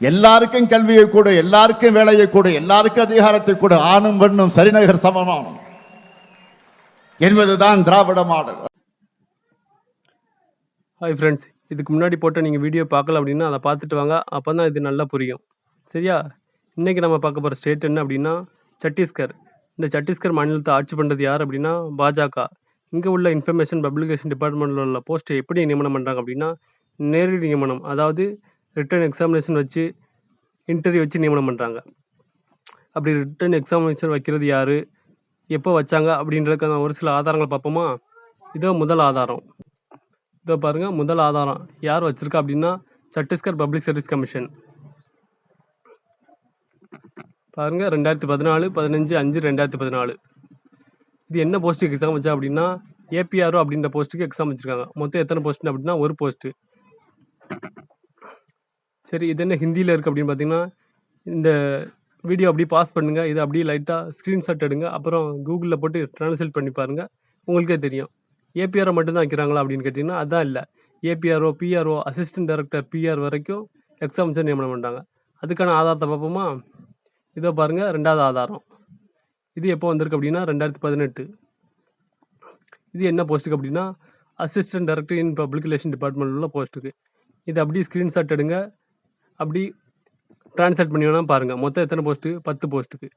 எல்லாருக்கும் கல்வியை கொடு எல்லாருக்கும் வேலையை கொடு எல்லாருக்கும் அதிகாரத்தை கொடு. ஆணும் பெண்ணும் சரிநகர் சமமானம் என்பதுதான் திராவிட மாடல். ஹாய் ஃப்ரெண்ட்ஸ் இதுக்கு முன்னாடி போட்ட நீங்கள் வீடியோ பார்க்கல அப்படின்னா அதை பார்த்துட்டு வாங்க. அப்போ தான் இது நல்லா புரியும். சரியா? இன்றைக்கி நம்ம பார்க்க போகிற ஸ்டேட் என்ன அப்படின்னா சத்தீஸ்கர். இந்த சத்தீஸ்கர் மாநிலத்தை ஆட்சி பண்ணுறது யார் அப்படின்னா பாஜக. இங்கே உள்ள இன்ஃபர்மேஷன் பப்ளிகேஷன் டிபார்ட்மெண்ட்டில் உள்ள போஸ்ட்டை எப்படி நியமனம் பண்ணுறாங்க அப்படின்னா நேரடி நியமனம். அதாவது ரிட்டன் எக்ஸாமினேஷன் வச்சு இன்டர்வியூ வச்சு நியமனம் பண்ணுறாங்க அப்படி ரிட்டன் எக்ஸாமினேஷன் வைக்கிறது யார்? எப்போ வச்சாங்க? அப்படின்றதுக்கான ஒரு சில ஆதாரங்கள் பார்ப்போமா? இதோ முதல் ஆதாரம். இதோ பாருங்கள் முதல் ஆதாரம். யார் வச்சுருக்கா அப்படின்னா சத்தீஸ்கர் பப்ளிக் சர்வீஸ் கமிஷன் பாருங்க ரெண்டாயிரத்தி பதினாலு பதினஞ்சு அஞ்சு ரெண்டாயிரத்தி பதினாலு. இது என்ன போஸ்ட்டுக்கு எக்ஸாம் வச்சா அப்படின்னா ஏபிஆர்ஓ அப்படின்ற போஸ்ட்டுக்கு எக்ஸாம் வச்சுருக்காங்க. மொத்தம் எத்தனை போஸ்ட் அப்படின்னா ஒரு போஸ்ட்டு சரி இது என்ன ஹிந்தியில் இருக்குது அப்படின்னு பார்த்தீங்கன்னா இந்த வீடியோ அப்படியே பாஸ் பண்ணுங்கள் இதை அப்படியே லைட்டாக ஸ்க்ரீன்ஷாட் எடுங்க. அப்புறம் கூகுளில் போட்டு ட்ரான்ஸ்லேட் பண்ணி பாருங்கள் உங்களுக்கே தெரியும். ஏபிஆரை மட்டும்தான் வைக்கிறாங்களா அப்படின்னு கேட்டிங்கன்னா அதான் இல்லை. APRO PRO assistant director PR வரைக்கும் எக்ஸாம் நியமனம் பண்ணுறாங்க அதுக்கான ஆதாரத்தை பார்ப்போமா? இதோ பாருங்கள் ரெண்டாவது ஆதாரம். இது எப்போ வந்திருக்கு அப்படின்னா ரெண்டாயிரத்தி பதினெட்டு. இது என்ன போஸ்ட்டுக்கு அப்படின்னா assistant director in public relation department உள்ள போஸ்ட்டுக்கு இது அப்படியே ஸ்க்ரீன்ஷாட் எடுங்க. அப்படி ட்ரான்ஸ்லேட் பண்ணி வேணா பாருங்கள் மொத்தம் எத்தனை போஸ்ட்டு பத்து போஸ்ட்டுக்கு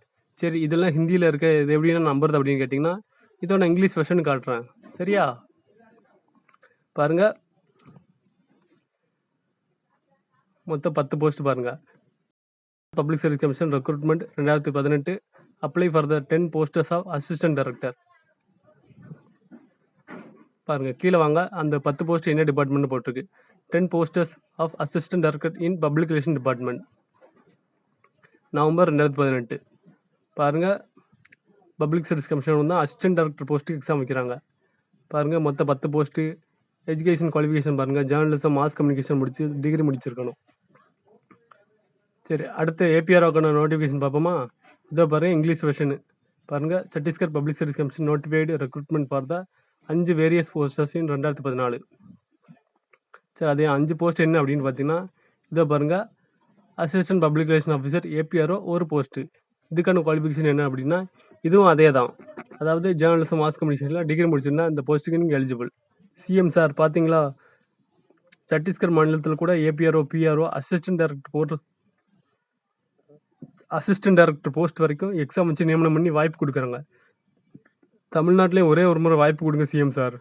சரி இதெல்லாம் ஹிந்தியில் இருக்க இது எப்படின்னா நம்புறது அப்படின்னு கேட்டிங்கன்னா இதோ நான் இங்கிலீஷ் வெர்ஷன் காட்டுறேன். சரியா? பாருங்க. மொத்தம் பத்து போஸ்ட் பாருங்கள் பப்ளிக் சர்வீஸ் கமிஷன் ரெக்ரூட்மெண்ட் ரெண்டாயிரத்தி பதினெட்டு. Apply for the ten posters of assistant director பாருங்கள் கீழே வாங்க. அந்த பத்து போஸ்ட் என்ன டிபார்ட்மெண்ட் போட்டிருக்கு? Ten posters of assistant director in public relation department November ரெண்டாயிரத்தி பதினெட்டு. பாருங்க பப்ளிக் சர்வீஸ் கமிஷன் தான் அசிஸ்டன்ட் டைரக்டர் போஸ்ட்டுக்கு எக்ஸாம் வைக்கிறாங்க. பாருங்கள் மொத்தம் பத்து போஸ்ட்டு எஜுகேஷன் குவாலிஃபிகேஷன் பாருங்கள் ஜேர்னலிசம் மாஸ் கம்யூனிகேஷன் முடிச்சு டிகிரி முடிச்சிருக்கணும். சரி அடுத்து ஏபிஆர்ஓக்கான நோட்டிஃபிகேஷன் பார்ப்போமா? இதோ பாருங்கள் இங்கிலீஷ் வெர்ஷனு பாருங்கள் Chhattisgarh public service commission notified recruitment for the அஞ்சு வேரியஸ் போஸ்டர்ஸ் இன் ரெண்டாயிரத்தி பதினாலு. சரி அதே அஞ்சு போஸ்ட் என்ன அப்படின்னு பார்த்தீங்கன்னா இதை பாருங்கள் assistant public relation officer APRO ஒரு போஸ்ட்டு இதுக்கான குவாலிஃபிகேஷன் என்ன அப்படின்னா இதுவும் அதே தான் அதாவது ஜேர்னலிசம் மாஸ் கம்யூனிகேஷனில் டிகிரி முடிச்சிருந்தா இந்த போஸ்ட்டுக்கு நீங்கள் எலிஜிபிள் சிஎம் சார் பார்த்தீங்களா சத்தீஸ்கர் மாநிலத்தில் கூட A P R O P R O assistant director போட்டு அசிஸ்டன்ட் டைரக்டர் போஸ்ட் வரைக்கும் எக்ஸாம் வச்சு நியமனம் பண்ணி வாய்ப்பு கொடுக்குறாங்க. தமிழ்நாட்டிலையும் ஒரே ஒரு முறை வாய்ப்பு கொடுங்க சிஎம் சார்